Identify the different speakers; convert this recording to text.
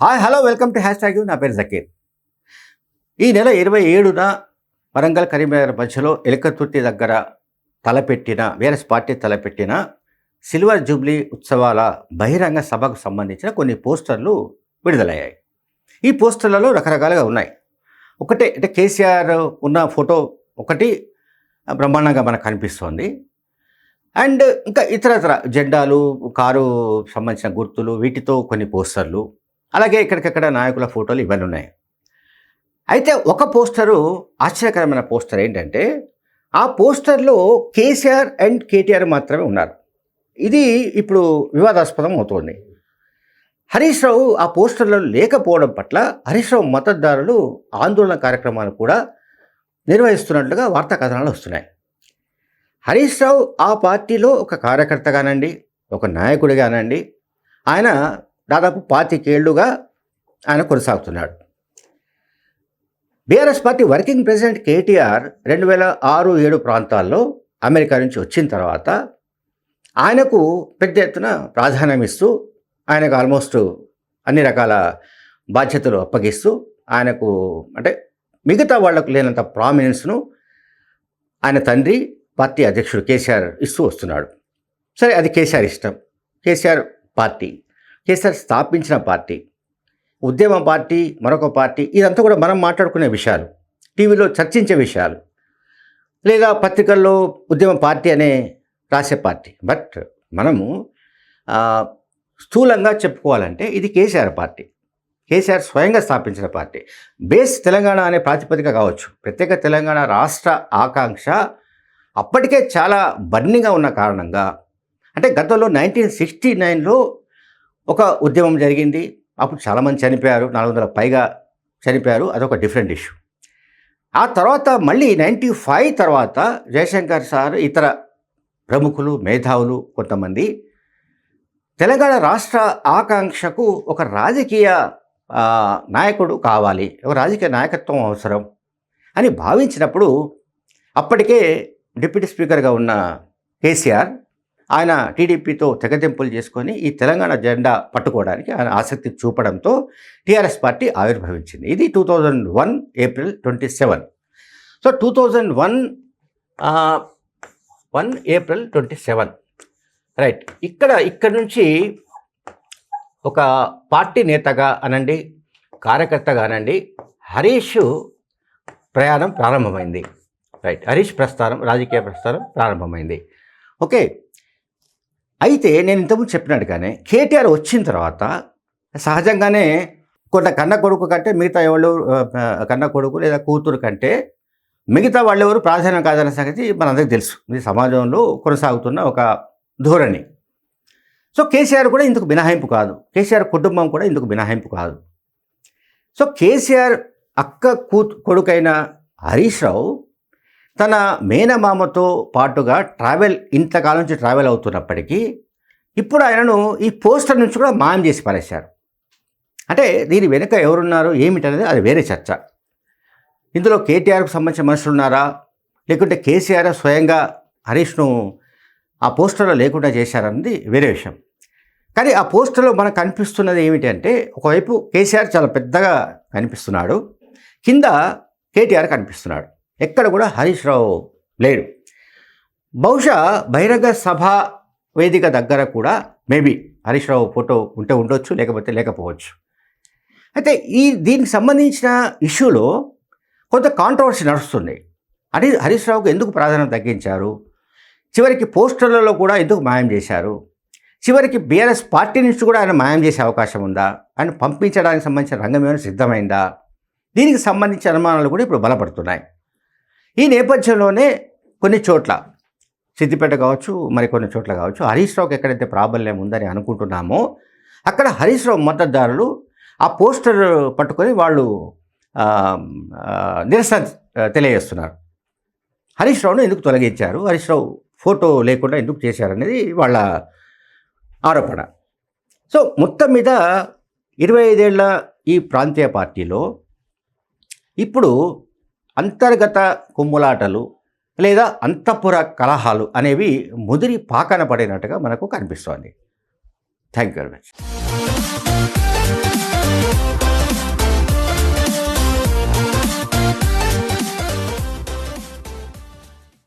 Speaker 1: Hi hello welcome to hashtag నా పేరు జకీర్. ఈ నెల ఇరవై ఏడున వరంగల్ కరీంనగర్ మధ్యలో ఎలకతుర్తి దగ్గర తలపెట్టిన వేరస్ పార్టీ తలపెట్టిన సిల్వర్ జూబ్లీ ఉత్సవాల బహిరంగ సభకు సంబంధించిన కొన్ని పోస్టర్లు విడుదలయ్యాయి. ఈ పోస్టర్లలో రకరకాలుగా ఉన్నాయి. ఒకటే అంటే కేసీఆర్ ఉన్న ఫోటో ఒకటి బ్రహ్మాండంగా మనకు కనిపిస్తోంది. అండ్ ఇంకా ఇతర ఇతర జెండాలు కారు సంబంధించిన గుర్తులు వీటితో కొన్ని పోస్టర్లు. అలాగే ఇక్కడికక్కడ నాయకుల ఫోటోలు ఇవన్నీ ఉన్నాయి. అయితే ఒక పోస్టరు ఆశ్చర్యకరమైన పోస్టర్ ఏంటంటే ఆ పోస్టర్లో కేసీఆర్ అండ్ కేటీఆర్ మాత్రమే ఉన్నారు. ఇది ఇప్పుడు వివాదాస్పదం అవుతోంది. హరీష్ రావు ఆ పోస్టర్లో లేకపోవడం పట్ల హరీష్ రావు మద్దతుదారులు ఆందోళన కార్యక్రమాలు కూడా నిర్వహిస్తున్నట్లుగా వార్తా కథనాలు వస్తున్నాయి. హరీష్ రావు ఆ పార్టీలో ఒక కార్యకర్తగానండి ఒక నాయకుడిగానండి. ఆయన దాదాపు పాతికేళ్ళుగా ఆయన కొనసాగుతున్నాడు. BRS party working president KTR రెండు వేల ఆరు ఏడు ప్రాంతాల్లో అమెరికా నుంచి వచ్చిన తర్వాత ఆయనకు పెద్ద ఎత్తున ప్రాధాన్యం ఇస్తూ ఆయనకు ఆల్మోస్ట్ అన్ని రకాల బాధ్యతలు అప్పగిస్తూ ఆయనకు అంటే మిగతా వాళ్ళకు లేనంత ప్రామినెన్స్ను ఆయన తండ్రి పార్టీ అధ్యక్షుడు కేసీఆర్ ఇస్తూ వస్తున్నాడు. సరే అది కేసీఆర్ ఇష్టం. కేసీఆర్ పార్టీ. కేసీఆర్ స్థాపించిన పార్టీ ఉద్యమ పార్టీ మరొక పార్టీ ఇదంతా కూడా మనం మాట్లాడుకునే విషయాలు టీవీలో చర్చించే విషయాలు లేదా పత్రికల్లో ఉద్యమ పార్టీ అనే రాసే పార్టీ. బట్ మనము స్థూలంగా చెప్పుకోవాలంటే ఇది కేసీఆర్ పార్టీ. కేసీఆర్ స్వయంగా స్థాపించిన పార్టీ. బేస్ తెలంగాణ అనే ప్రాతిపదిక కావచ్చు. ప్రత్యేక తెలంగాణ రాష్ట్ర ఆకాంక్ష అప్పటికే చాలా బర్నింగ్గా ఉన్న కారణంగా అంటే గతంలో నైన్టీన్ సిక్స్టీ నైన్లో ఒక ఉద్యమం జరిగింది. అప్పుడు చాలామంది చనిపోయారు. నాలుగు వందల పైగా చనిపోయారు. అదొక డిఫరెంట్ ఇష్యూ. ఆ తర్వాత మళ్ళీ నైంటీ ఫైవ్ తర్వాత జయశంకర్ సార్ ఇతర ప్రముఖులు మేధావులు కొంతమంది తెలంగాణ రాష్ట్ర ఆకాంక్షకు ఒక రాజకీయ నాయకుడు కావాలి. ఒక రాజకీయ నాయకత్వం అవసరం అని భావించినప్పుడు అప్పటికే డిప్యూటీ స్పీకర్గా ఉన్న కేసీఆర్ ఆయన టీడీపీతో తెగతింపులు చేసుకొని ఈ తెలంగాణ జెండా పట్టుకోవడానికి ఆయన ఆసక్తి చూపడంతో టీఆర్ఎస్ పార్టీ ఆవిర్భవించింది. ఇది two thousand one April twenty seven. So two thousand one one April twenty seven. Right. ఇక్కడ ఇక్కడ నుంచి ఒక పార్టీ నేతగా అనండి కార్యకర్తగా అనండి హరీష్ ప్రయాణం ప్రారంభమైంది. రైట్. హరీష్ ప్రస్థానం రాజకీయ ప్రస్థానం ప్రారంభమైంది. ఓకే. అయితే నేను ఇంతకుముందు చెప్పినట్టుగానే కేటీఆర్ వచ్చిన తర్వాత సహజంగానే కొంత కన్న కొడుకు కంటే మిగతా ఎవరు కన్న కొడుకు లేదా కూతురు కంటే మిగతా వాళ్ళెవరు ప్రాధాన్యం కాదనే సంగతి మనందరికీ తెలుసు. ఇది సమాజంలో కొనసాగుతున్న ఒక ధోరణి. సో కేసీఆర్ కూడా ఇందుకు మినహాయింపు కాదు. కేసీఆర్ కుటుంబం కూడా ఇందుకు మినహాయింపు కాదు. సో కేసీఆర్ అక్క కూ కొడుకైన హరీష్ రావు తన మేనమామతో పాటుగా ట్రావెల్ ఇంతకాలం నుంచి ట్రావెల్ అవుతున్నప్పటికీ ఇప్పుడు ఆయనను ఈ పోస్టర్ నుంచి కూడా మాయం చేసి పారేశారు. అంటే దీని వెనుక ఎవరున్నారు ఏమిటనేది అది వేరే చర్చ. ఇందులో కేటీఆర్కు సంబంధించిన మనుషులు ఉన్నారా? లేకుంటే కేసీఆర్ స్వయంగా హరీష్ను ఆ పోస్టర్లో లేకుండా చేశారన్నది వేరే విషయం. కానీ ఆ పోస్టర్లో మనకు కనిపిస్తున్నది ఏమిటి అంటే ఒకవైపు కేసీఆర్ చాలా పెద్దగా కనిపిస్తున్నాడు. కింద కేటీఆర్ కనిపిస్తున్నాడు. ఎక్కడ కూడా హరీష్ రావు లేడు. బహుశా బహిరంగ సభ వేదిక దగ్గర కూడా మేబీ హరీష్ రావు ఫోటో ఉంటే ఉండొచ్చు లేకపోతే లేకపోవచ్చు. అయితే ఈ దీనికి సంబంధించిన ఇష్యూలో కొంత కాంట్రవర్సీ నడుస్తుంది. హరి హరీష్ రావుకు ఎందుకు ప్రాధాన్యం తగ్గించారు? చివరికి పోస్టర్లలో కూడా ఎందుకు మాయం చేశారు? చివరికి బీఆర్ఎస్ పార్టీ నుంచి కూడా ఆయన మాయం చేసే అవకాశం ఉందా? ఆయన పంపించడానికి సంబంధించిన రంగం ఏమైనా సిద్ధమైందా? దీనికి సంబంధించిన అనుమానాలు కూడా ఇప్పుడు బలపడుతున్నాయి. ఈ నేపథ్యంలోనే కొన్ని చోట్ల సిద్దిపేట కావచ్చు మరి కొన్ని చోట్ల కావచ్చు హరీష్ రావుకి ఎక్కడైతే ప్రాబల్యం ఉందని అనుకుంటున్నామో అక్కడ హరీష్ రావు మద్దతుదారులు ఆ పోస్టర్ పట్టుకొని వాళ్ళు నిరసన తెలియజేస్తున్నారు. హరీష్ రావును ఎందుకు తొలగించారు? హరీష్ రావు ఫోటో లేకుండా ఎందుకు చేశారనేది వాళ్ళ ఆరోపణ. సో మొత్తం మీద ఇరవై ఐదేళ్ళ ఈ ప్రాంతీయ పార్టీలో ఇప్పుడు అంతర్గత కుమ్ములాటలు లేదా అంతఃపుర కలహాలు అనేవి ముదిరి పాకన పడినట్టుగా మనకు కనిపిస్తోంది. Thank you very much